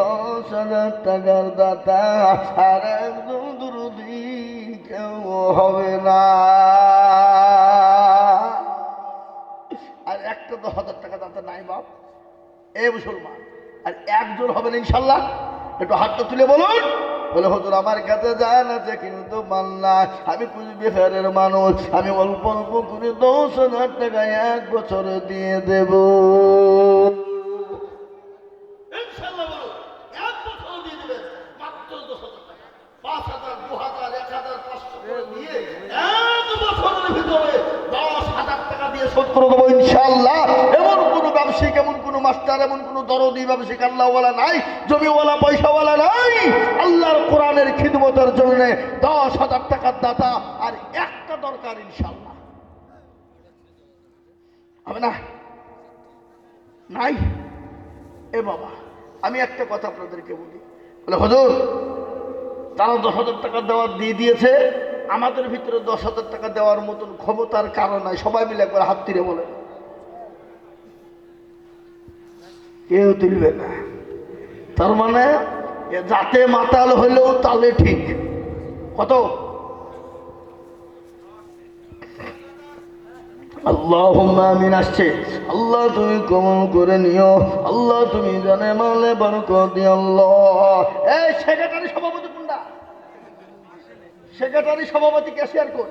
দশ হাজার টাকার দাতা, আর একজন দুরুদি কেউ হবে না। আর একটা দশ হাজার টাকা দাতা নাই বাপ। এ মুসলমান, আর একজন হবেন ইনশাল্লাহ। একটু হাতটা তুলে বলুন। বলে, হজুর, আমার কাছে জান আছে, কিন্তু মাল্লা আমি কুচবিহারের মানুষ। আমি অল্প অল্প করে দশ হাজার টাকা এক বছরে দিয়ে দেব ইনশাল্লাহ বলুন, এক বছরে দিয়ে দিবেন, মাত্র 10,000 টাকা। 5,000, 2,000, 1,000, 500 করে দিয়ে এক বছরের ভিতরে 10,000 টাকা দিয়ে শোধ করে দেবো ইনশাল্লাহ। এমন কোনো ব্যবসায়িক, এমন কোনো মাস্টার, এমন কোনো না এ বাবা, আমি একটা কথা আপনাদেরকে বলি। বলে, হজুর তারা দশ হাজার টাকা দেওয়ার দিয়ে দিয়েছে, আমাদের ভিতরে দশ হাজার টাকা দেওয়ার মতন ক্ষমতার কারণ নাই। সবাই মিলে একবার হাত তীরে বলে কেউ তুলবে না। তার মানে যাতে মাতাল হলেও তালে ঠিক। কত? আল্লাহ আমিন আসছে। আল্লাহ তুমি কমন করে নিও। আল্লাহ তুমি জানে মালে বরকত আল্লাহ। এই সেক্রেটারি সভাপতি কোনটা? সেক্রেটারি সভাপতি ক্যাশিয়ার কোন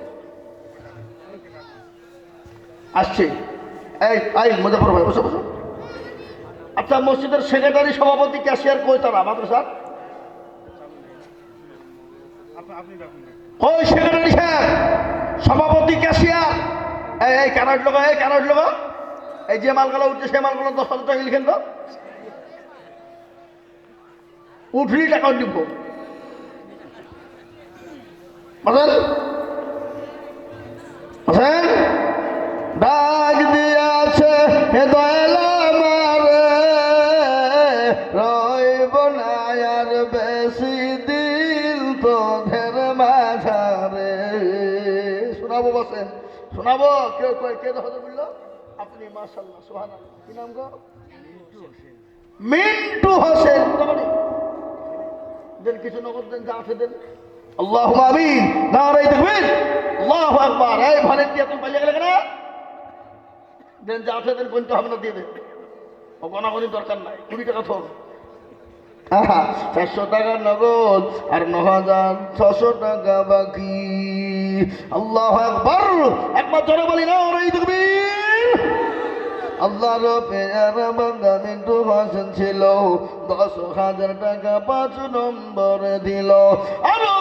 আসছে। এই এই, মুজাফর ভাই, বসো বসো। আচ্ছা মসজিদের সেক্রেটারি সভাপতি ক্যাশিয়ার কই তারা? মাদ্রাসার? ওই সেক্রেটারি সাহেব সভাপতি ক্যাশিয়ার? এই এই ক্যারেট লোক এই ক্যারেট লোক এই যে মালগুলো উঠছে সেই মালগুলো দশ হাজার টাকা লিখেন তো। উঠলি টাকা দিব। বুঝলেন বুঝলেন ডাক দিয়াছে হে শোনাবো কেউ কয় কে দেখা বলল? আপনি মাশাল্লাহ সোহানা কি নাম গো? মিন্টু হোসেন। কোথাকারি? দেন। কিছু নগদ দেন যা আছে দেন। আল্লাহ আমিন। নারাই দেখবেন আল্লাহ আকবার। এই ভালেন দিয়ে তুমি পালিয়ে গেলে কেন? দেন যা আছে দেন কোনটা হবে না দিয়ে দেন। ও গণাগণি দরকার নাই কুড়ি টাকা থোক চারশো টাকা নগদ আর ন হাজার ছশো টাকা বাকি। আল্লাহ একবার একবার জোরে বলি না ওরাই তুমি আল্লাহর পেয়ারা বান্দা মিন্টু হাসান ছিল, দশ হাজার টাকা পাঁচ নম্বর দিল। আরও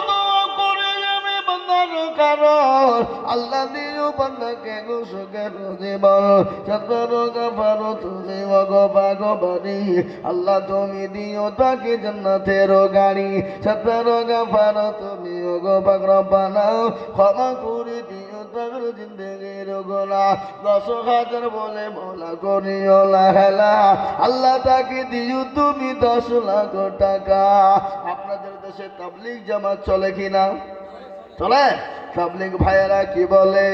আল্লাহ দিও তুমি আল্লাহ তুমি দিও তাকে জান্নাতের গাড়ি সতর গাফারো তুমি মগবা রব্বানা, ক্ষমা করে দিও তার জিন্দগির গোলা দশ হাজার বলে মোলা করিও হেলা, আল্লাহ তাকে দিও তুমি দশ লাখ টাকা। আপনাদের দেশে তাবলিগ জামাত চলে কিনা? চলে? তাবলিগ ভাইয়েরা কি বলে?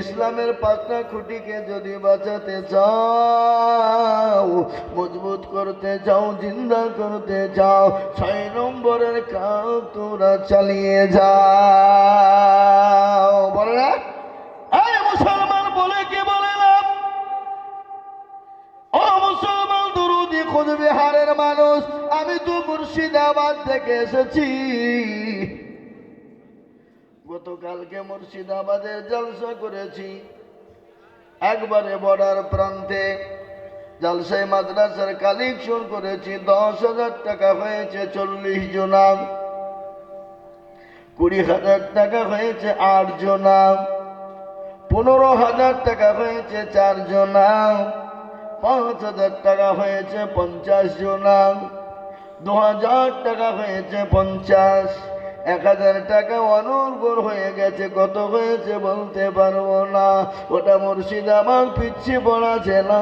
ইসলামের পাঁচটা খুঁটিকে যদি বাঁচাতে চাও, মজবুত করতে চাও, জিন্দা করতে চাও, ছয় নম্বরের কাজ তোরা চালিয়ে যাও। বলে না? মুসলমান বলে কি বলে না? ও মুসলমান দুরুদি বিহারের মানুষ, আমি তো মুর্শিদাবাদ থেকে এসেছি। গতকালকে মুর্শিদাবাদের জলসা করেছি। একবারে বর্ডার প্রান্তে জলসাই মাদ্রাসার কালেকশন করেছি, দশ হাজার টাকা হয়েছে চল্লিশ জনা। কুড়ি হাজার টাকা হয়েছে আট জনা। পনেরো হাজার টাকা হয়েছে চার জনা। পাঁচ হাজার টাকা হয়েছে পঞ্চাশ জনা। দু হাজার টাকা হয়েছে পঞ্চাশ। এক হাজার টাকা অনুর্গর হয়ে গেছে, কত হয়েছে বলতে পারব না। ওটা মুর্শিদাবাদ পিছিয়ে পড়া জেলা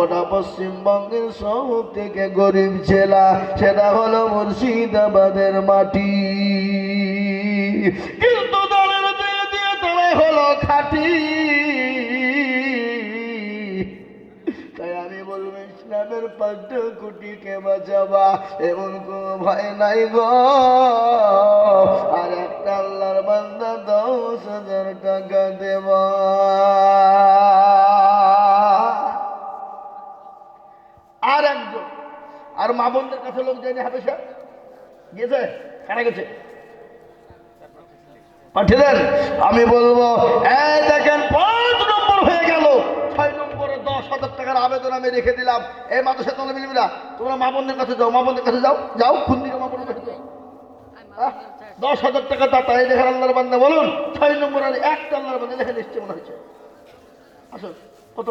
ওটা পশ্চিমবঙ্গের সব থেকে গরিব জেলা সেটা হলো মুর্শিদাবাদের মাটি। কিন্তু দলের দিয়ে দলে হলো খাটি। হাজার পাঁচটা কোটিকে বাঁচাবা, এমন কোন ভয় নাই গো। আর একটা আল্লাহর বান্দা দশ হাজার টাকা দেবা। আর একজন, আর মা বোনদের কাছে লোক যায়নি হাবেশা গেছে? কারা গেছে? পাঠিয়ে দেন। আমি বলব, এই দেখেন পাঁচ আমি রেখে দিলাম। এই মাদ্রাসা তলে মিলবিরা তোমরা মা বোনদের কাছে যাও, মা বোনদের কাছে যাও যাও কোন দিকে মা বোনের কাছে যাও দশ হাজার টাকা দাতা এই দেখেন আল্লাহর বান্দা বলুন, ছয় নম্বর আর একটা আল্লাহর বান্দা দেখেন নিশ্চয় মনে হয়েছে। আসুন কত?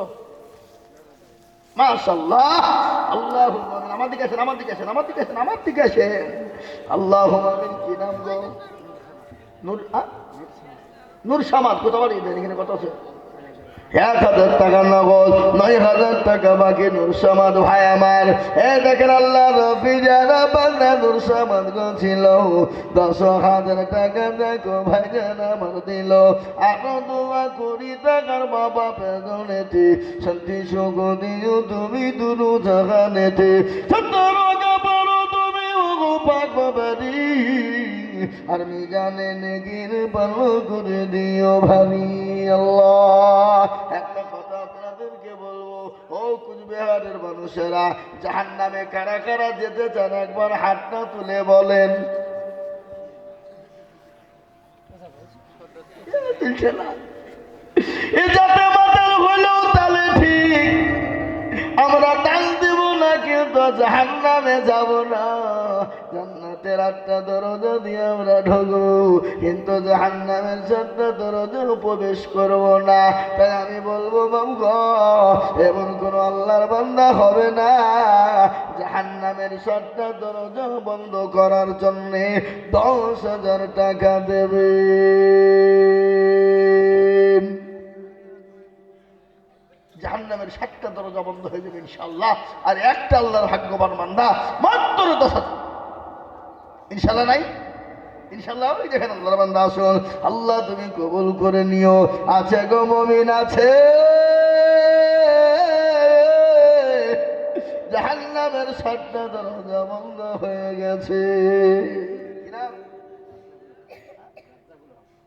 আল্লাহ আমার দিকে আসেন, আমার দিকে আসেন, আমার দিকে আসেন, আমার দিকে আসেন। আল্লাহ কি নাম নূর সামাদ দেন এখানে কত আছে? এক হাজার টাকা নগদ, নয় হাজার টাকা বাকি, নূর সামাদ ভাই আমার। এ দেখেন আল্লাহ রফি যারা বাংলা নূর সামাদ ছিল, দশ হাজার টাকা দেখো ভাই যারা আমার দিল। আরও দোয়া করি টাকার বাবা পেজনেতে শান্তি সুখ দিও তুমি দুরু জাগানেতে সত্তর পারো তুমি পাক বাবারি, আর মিজানে নেগির ভালো করে দিও ভাবি আল্লাহ। মানুষেরা জাহান নামে কারা কারা যেতে চান একবার হাতটা তুলে বলেন। এ যাতে ঠিক। আমরা টাল দেব না কিন্তু জাহান নামে যাব না। জান্নাতের আটটা দরজা দিয়ে আমরা ঢুকবো। কিন্তু জাহান নামের চারটা দরজা প্রবেশ করব না। তাই আমি বলব বাবু এমন কোন আল্লাহর বান্দা হবে না। জাহান নামের চারটা দরজা বন্ধ করার জন্যে দশ হাজার টাকা দেবে। জাহান্নামের সাতটা দরজা বন্ধ হয়ে যাবে ইনশাল্লাহ আর একটা আল্লাহর ভাগ্যবান মান্দা মাত্র দশ ইনশাল্লাহ নাই? ইনশাল্লাহ ওই দেখেন আল্লাহর বান্দা আসুন। আল্লাহ, তুমি কবুল করে নিও। আছে গো মমিন, আছে। জাহান্নামের সাতটা দরজা বন্ধ হয়ে গেছে কি নাম?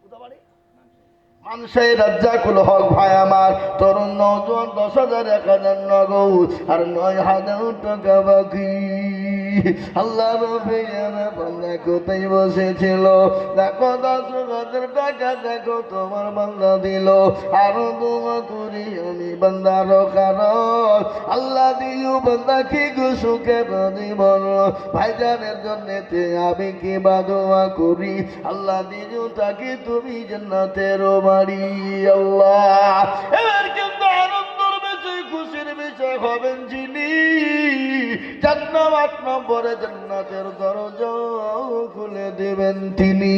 কোথা বাড়ি? মানুষের রাজ্জাকুল হক ভাই আমার, তরুণ নজওয়ান দশ হাজার এক হাজার নগদ আর নয় হাজার টাকা বাকি। আল্লাহ রবে বাংলা কোথায় বসেছিল? দেখো দশ হাজার টাকা দেখো তোমার বাংলা দিল। আরও দোয়া করি আমি বান্দার কারণ। আল্লাহ দিও বান্দা কি গো সুখের জীবন ভাইজানের জন্যেতে আমি কি বা দোয়া করি? আল্লাহ দিও তাকে তুমি জান্নাতের বাড়ি, আল্লাহ। এবার কিন্তু বিষয় বিষয় হবেন যিনি। জান্নাত আট নম্বরে দরজা খুলে দেবেন তিনি।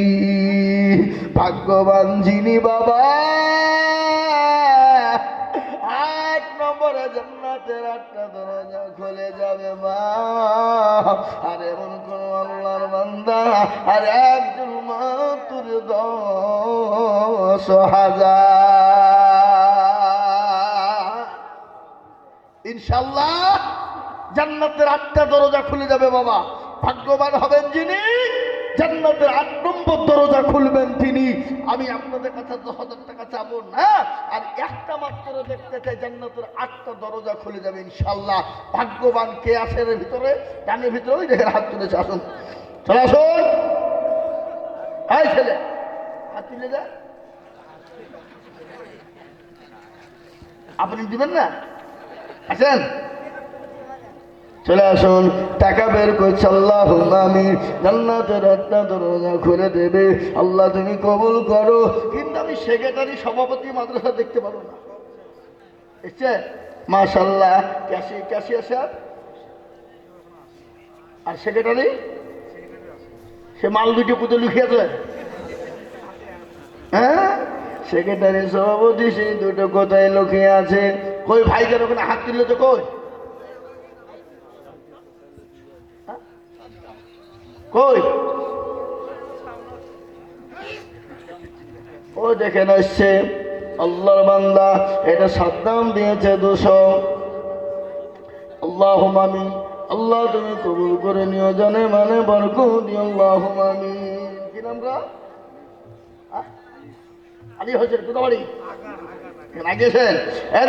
ভাগ্যবান যিনি বাবা। আট আর একজন মাতুর দশ হাজার। ইনশাল্লাহ জান্নাতের আটটা দরজা খুলে যাবে বাবা। ভাগ্যবান হবেন যিনি, জান্নাতের আট নম্বর দরজা খুলবেন তিনি। আমি আপনাদের কাছে দশ হাজার টাকা চাবো না, আর একটা মাত্র দেখতে চাই, জান্নাতের আটটা দরজা খুলে যাবে ইনশাল্লাহ ভাগ্যবান কে আছে এর ভিতরে? ডানের ভিতরে, ওই দেখেন হাত তুলেছে, আসুন। চলে আসুন। হাই ছেলে, হাত তুলে যা। আপনি দিবেন না? আছেন? চলে আসুন, টাকা বের করছে আল্লাহ, আমি জান্নাতের একটা দরজা খুলে দেবে। আল্লাহ, তুমি কবুল করো। কিন্তু আমি সেক্রেটারি, সভাপতি মাদ্রাসা দেখতে পারো না। এসছে? মাশাল্লাহ ক্যাশি ক্যাশিয়ার স্যার আর? সেক্রেটারি? সে মাল দুটো পুজো লিখিয়েছে হ্যাঁ? সেক্রেটারি, সভাপতি, সেই দুটো কোথায় লুকিয়ে আছে? কই ভাইদের ওখানে হাত তুললে তো কই? কই? ও দেখেন আসছে আল্লাহর বান্দা, এটা সাদ্দাম দিয়েছে দুশো। আল্লাহ মামি আল্লাহ তুমি কবুল করে নিও, জানে মানে বরকত দিও আল্লাহ মামি কি নাম গা? আলী হোসেন কোথা বাড়ি? লাগেছেন এ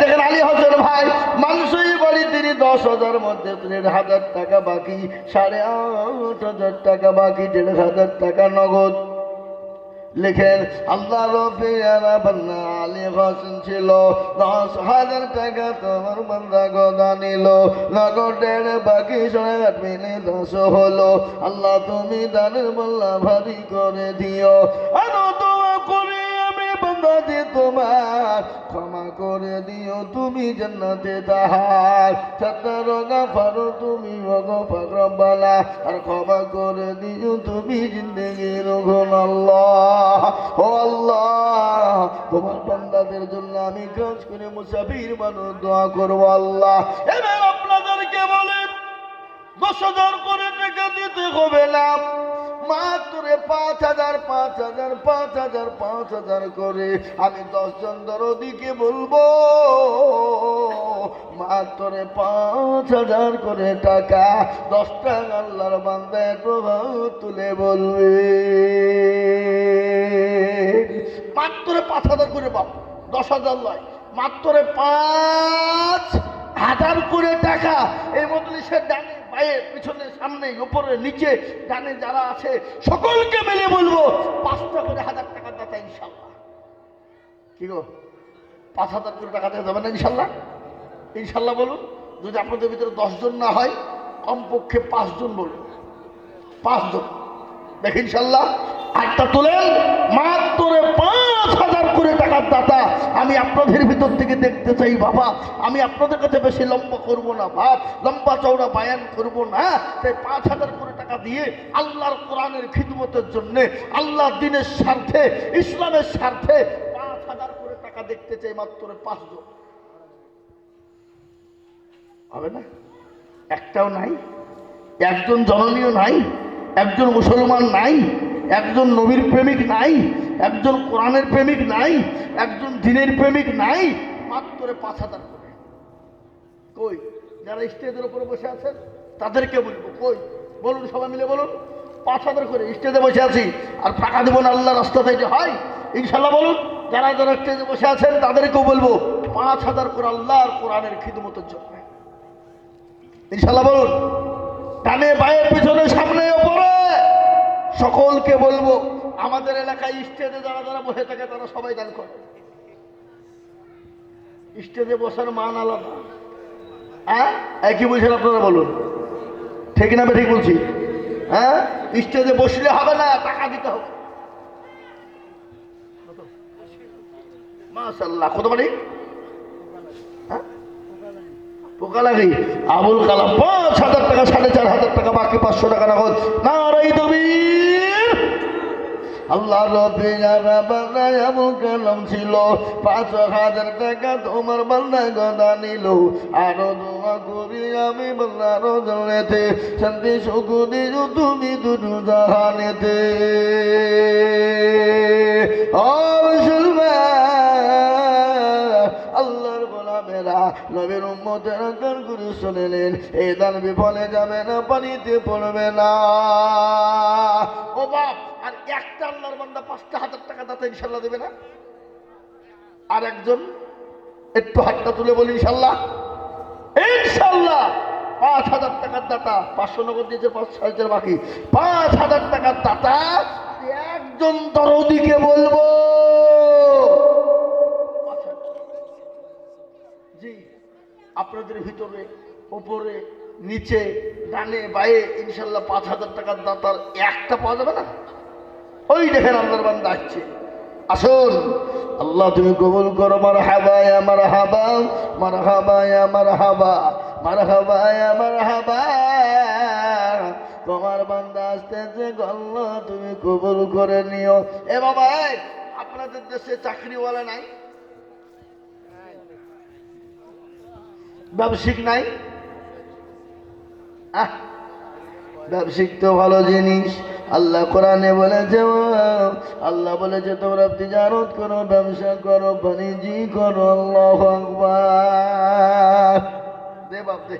দেখেন আলী হোসেন ভাই, মানুষই বাড়ি তিনি দশ হাজার মধ্যে হাজার টাকা বাকি, সাড়ে আট হাজার টাকা বাকি, দেড় হাজার টাকা নগদ। লিখেন, আল্লাহ দশ তোমার বাকি দশ হলো। আল্লাহ তুমি দানের বল্লা ভারী করে দিও। করে আমি বান্দা যে তোমার ক্ষমা করে দিও, তুমি জান্নাতে তাহার। সত্তর গাফারো তুমি রব্বানা। আর ক্ষমা করে দিও, তুমি জিন্দগির গুণ আল্লাহ। ও আল্লাহ, তোমার বান্দাদের জন্য আমি কাজ করে মুসাফির মানুষ দোয়া করব আল্লাহ। এবার আপনাদেরকে বলে দশ হাজার করে টাকা দিতে হবে না। মাত্র পাঁচ হাজার পাঁচ হাজার পাঁচ হাজার পাঁচ হাজার করে। আমি দশজন দরদিকে বলব, মাত্র পাঁচ হাজার করে টাকা। দশটা আল্লাহর বান্দায় প্রভাব তুলে বলবে। মাত্র পাঁচ হাজার করে পাবো দশ হাজার নয়। মাত্র পাঁচ হাজার করে টাকা। এই মজলিসের ডানে পায়ে পিছনে সামনে, উপরে, নিচে, ডানে যারা আছে, সকলকে মিলে বলব, পাঁচটা করে হাজার টাকা দাতা ইনশাল্লাহ কি গো? পাঁচ হাজার করে টাকা দেওয়া যাবে না ইনশাল্লাহ ইনশাল্লাহ বলুন, যদি আপনাদের ভিতরে দশজন না হয়, কমপক্ষে পাঁচজন বলুন। পাঁচজন। দেখ ইনশাল্লাহ একটা তোলেন, মাত্র টাকার দাতা আমি আপনাদের ভিতর থেকে দেখতে চাই বাবা। আমি আপনাদের কাছে বেশি লম্বা করব না বাপ লম্বা চৌড়া বায়ান করব না তাই পাঁচ হাজার করে টাকা দিয়ে আল্লাহর কোরআনের খিদমতের জন্যে আল্লাহ দিনের স্বার্থে, ইসলামের স্বার্থে পাঁচ হাজার করে টাকা দেখতে চাই মাত্র পাঁচজন হবে না? একটাও নাই, একজন জননীয় নাই, একজন মুসলমান নাই একজন নবীর প্রেমিক নাই, একজন কোরআনের প্রেমিক নাই, একজন দিনের প্রেমিক নাই, মাত্র পাঁচ হাজার করে। কই? যারা স্টেজের উপরে বসে আছেন, তাদেরকে বলব, কই? বলুন সবাই মিলে বলুন, পাঁচ হাজার করে স্টেজে বসে আছি, আর টাকা দেবো না আল্লাহ রাস্তা থেকে হয়? ইনশাল্লাহ বলুন, যারা যারা স্টেজে বসে আছেন, তাদেরকেও বলব, পাঁচ হাজার করে আল্লাহ আর কোরআনের খিদমতের জন্য। ইনশাল্লাহ বলুন, ডানে বায়ে, পিছনে, সামনে সকলকে বলব, আমাদের এলাকায় স্টেজে যারা যারা বসে থাকে, তারা সবাই দান করে। স্টেজে বসার মান আলাদা। হ্যাঁ? একই বলছেন আপনারা বলুন? ঠিক না ঠিক বলছি? হ্যাঁ? স্টেজে বসলে হবে না, টাকা দিতে হবে। মাশাল্লাহ কত হ্যাঁ? পোকা লাগে আবুল কালাম, পাঁচ হাজার টাকা, সাড়ে চার হাজার টাকা, বাকি পাঁচশো টাকা নগদ। তুমি আল্লাহ আবুল কালাম ছিল। পাঁচ হাজার টাকা তোমার বান্দায় গদা নিল। আরও দোয়া করি আমি বান্দার জনেতে শান্তি, সুখ দিল তুমি দুটো জাহানেতে। আল্লাহর গোলামেরা নবীর উম্মতের গান করে শুনেলেন এই দান বিফলে যাবে না, পানিতে পড়বে না। ও বাপ একটা আল্লাহর বান্দা পাঁচটা হাজার টাকা দাতা ইনশাল্লাহ দেবে না। আর একজন একটু হাতটা তুলে বলি ইনশাল্লাহ। ইনশাল্লাহ পাঁচ হাজার টাকার দাতা, পাঁচশো নগদ দিয়েছে, পাঁচ হাজার বাকি। পাঁচ হাজার টাকার দাতা একজন দরদিকে বলব। জি, আপনাদের ভিতরে উপরে নিচে, ডানে, বায়ে, ইনশাল্লাহ পাঁচ হাজার টাকার দাতার একটা পাওয়া যাবে না? ওই দেখেন আল্লাহর বান্দা আসছে। আসুন। আল্লাহ, তুমি কবুল করো। মার হাবা আমার হাবা মার হাবা আমার হাবা মার হাবা আমার হাবা তোমার বান্দা আসতেছে, আল্লাহ, তুমি কবুল করে নিও। এ বাবা আপনাদের দেশে চাকরিওয়ালা নাই? ব্যবসায়িক নাই? ব্যবসায়িক তো ভালো জিনিস। আল্লাহ কোরআনে বলেছে আল্লাহ বলেছে তোমরা তিজারত করো, ব্যবসা করো, বাণিজ্য করো, আল্লাহ দে বাপ, দে।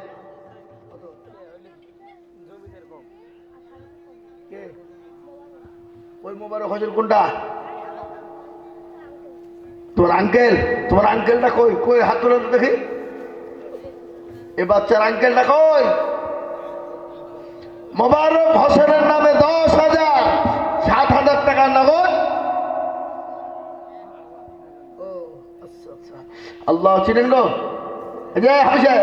ওই মোবারক হজর কোনটা তোমার আঙ্কেল তোমার আঙ্কেলটা কই? কই? হাত তুলে দেখি। এ বাচ্চার আঙ্কেলটা কই? মোবারক হোসেনের আল্লাহ চিনেন গো। হাসে।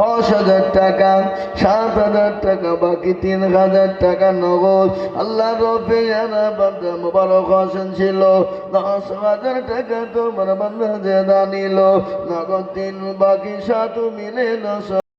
দশ হাজার টাকা, সাত হাজার টাকা, বাকি তিন হাজার টাকা নগদ। আল্লাহ বান্দা মোবারক হোসেন ছিল। দশ হাজার টাকা তোমার বান্দা যে দানিল। নগদ তিন, বাকি সাত মিলে দশ